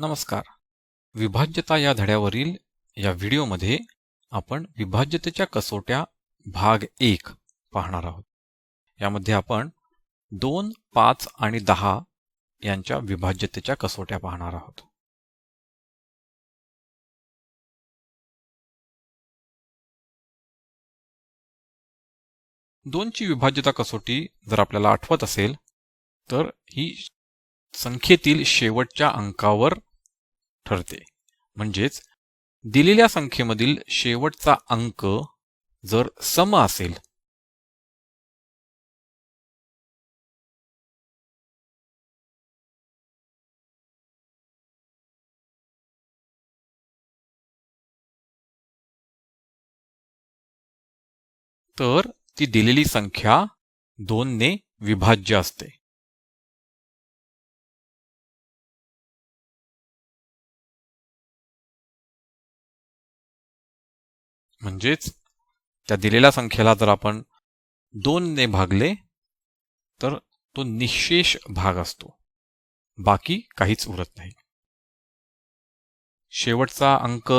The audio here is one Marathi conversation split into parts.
नमस्कार. विभाज्यता या धड्यावरील या व्हिडिओमध्ये आपण विभाज्यतेच्या कसोट्या भाग एक पाहणार आहोत. यामध्ये आपण दोन पाच आणि दहा यांच्या विभाज्यतेच्या कसोट्या पाहणार आहोत. दोनची विभाज्यता कसोटी जर आपल्याला आठवत असेल तर ही संख्येतील शेवटच्या अंकावर ठरते. म्हणजेच दिलेल्या संख्येमधील शेवटचा अंक जर सम असेल तर ती दिलेली संख्या दोनने विभाज्य असते. म्हणजेच त्या दिलेल्या संख्येला जर आपण दोनने भागले तर तो निशेष भाग असतो. बाकी काहीच उरत नाही. शेवटचा अंक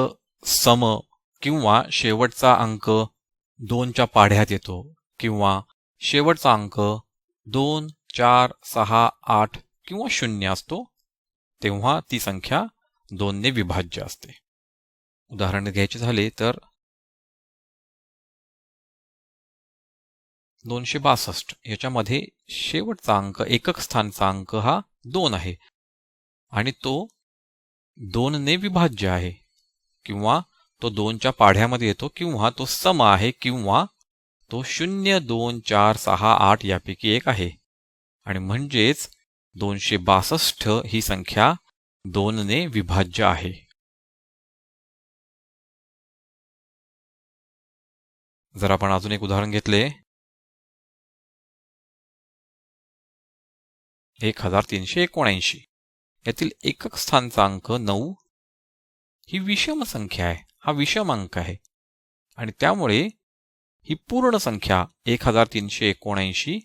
सम किंवा शेवटचा अंक दोनच्या पाढ्यात येतो किंवा शेवटचा अंक दोन चार सहा आठ किंवा शून्य असतो तेव्हा ती संख्या दोनने विभाज्य असते. उदाहरण घ्यायचे झाले तर दोनशे बासष्ट. याच्यामध्ये शेवटचा अंक एकक स्थानचा अंक हा दोन आहे. आणि तो दोनने विभाज्य आहे. किंवा तो दोनच्या पाढ्यामध्ये येतो किंवा तो सम आहे किंवा तो शून्य दोन चार सहा आठ यापैकी एक आहे. आणि म्हणजेच दोनशे बासष्ट ही संख्या दोनने विभाज्य आहे. जर आपण अजून एक उदाहरण घेतले एक हजार तीनशे एकोणऐंशी. यातील एकक स्थानचा अंक नऊ. ही विषम संख्या आहे. हा विषम अंक आहे. आणि त्यामुळे ही पूर्ण संख्या एक हजार तीनशे एकोणऐंशी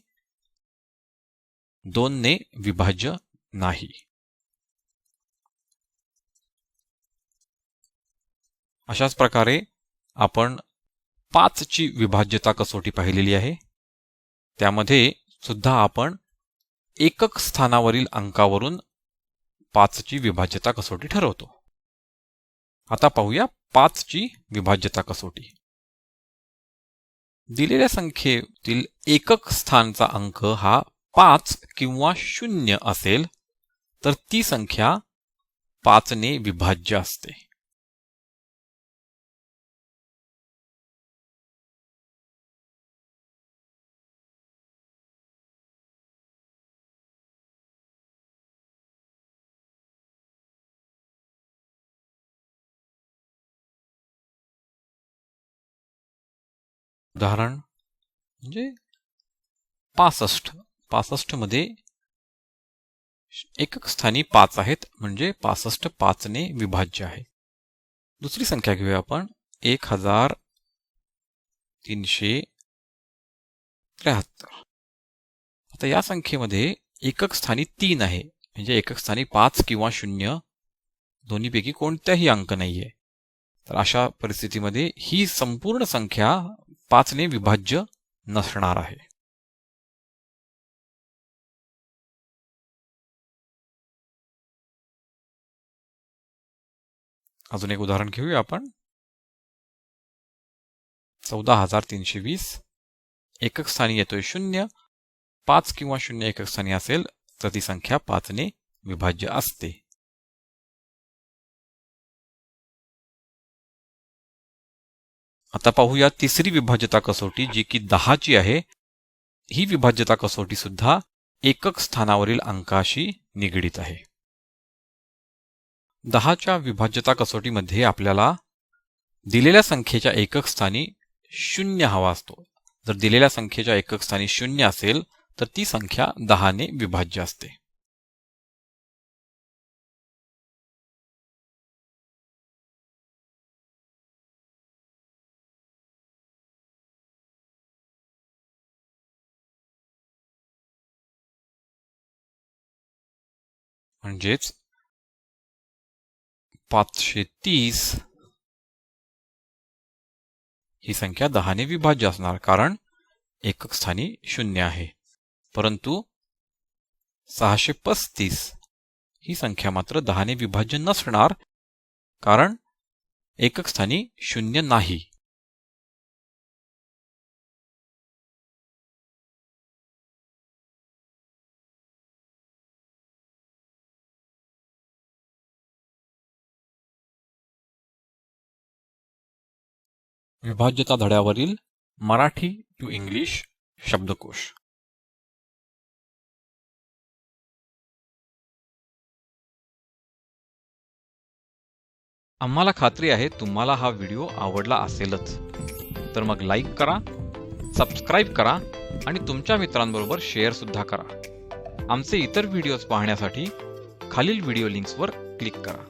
दोनने विभाज्य नाही. अशाच प्रकारे आपण पाचची विभाज्यता कसोटी पाहिलेली आहे. त्यामध्ये सुद्धा आपण एकक स्थानावरील अंकावरून पाचची विभाज्यता कसोटी ठरवतो. आता पाहूया पाचची विभाज्यता कसोटी. दिलेल्या संख्येतील एकक स्थानचा अंक हा पाच किंवा शून्य असेल तर ती संख्या पाचने विभाज्य असते. उदाहरण म्हणजे पासष्ट. पासष्टमध्ये एकक स्थानी पाच आहेत म्हणजे पासष्ट पाचने विभाज्य आहे. दुसरी संख्या घेऊया आपण. एक हजार तीनशे त्र्याहत्तर. आता या संख्येमध्ये एकक स्थानी तीन आहे म्हणजे एकक स्थानी पाच किंवा शून्य दोन्हीपैकी कोणत्याही अंक नाहीये. तर अशा परिस्थितीमध्ये ही संपूर्ण संख्या पाचने विभाज्य नसणार आहे. अजून एक उदाहरण घेऊया आपण. चौदा हजार तीनशे वीस एकक स्थानी येतोय शून्य. पाच किंवा शून्य एकक स्थानी असेल तर ती संख्या पाचने विभाज्य असते. आता पाहूया तिसरी विभाज्यता कसोटी जी की दहाची आहे. ही विभाज्यता कसोटी सुद्धा एकक स्थानावरील अंकाशी निगडीत आहे. दहाच्या विभाज्यता कसोटीमध्ये आपल्याला दिलेल्या संख्येच्या एकक स्थानी शून्य हवा असतो. जर दिलेल्या संख्येच्या एकक स्थानी शून्य असेल तर ती संख्या दहाने विभाज्य असते. म्हणजेच पाचशे तीस ही संख्या दहाने विभाज्य असणार कारण एकक स्थानी शून्य आहे परंतु सहाशे पस्तीस ही संख्या मात्र दहाने विभाज्य नसणार कारण एकक स्थानी शून्य नाही विभाज्यता धड्यावरील मराठी टू इंग्लिश शब्दकोश. आम्हाला खात्री आहे तुम्हाला हा व्हिडिओ आवडला असेलच. तर मग लाईक करा सबस्क्राईब करा आणि तुमच्या मित्रांबरोबर शेअर सुद्धा करा. आमचे इतर व्हिडिओज पाहण्यासाठी खालील व्हिडिओ लिंक्सवर क्लिक करा.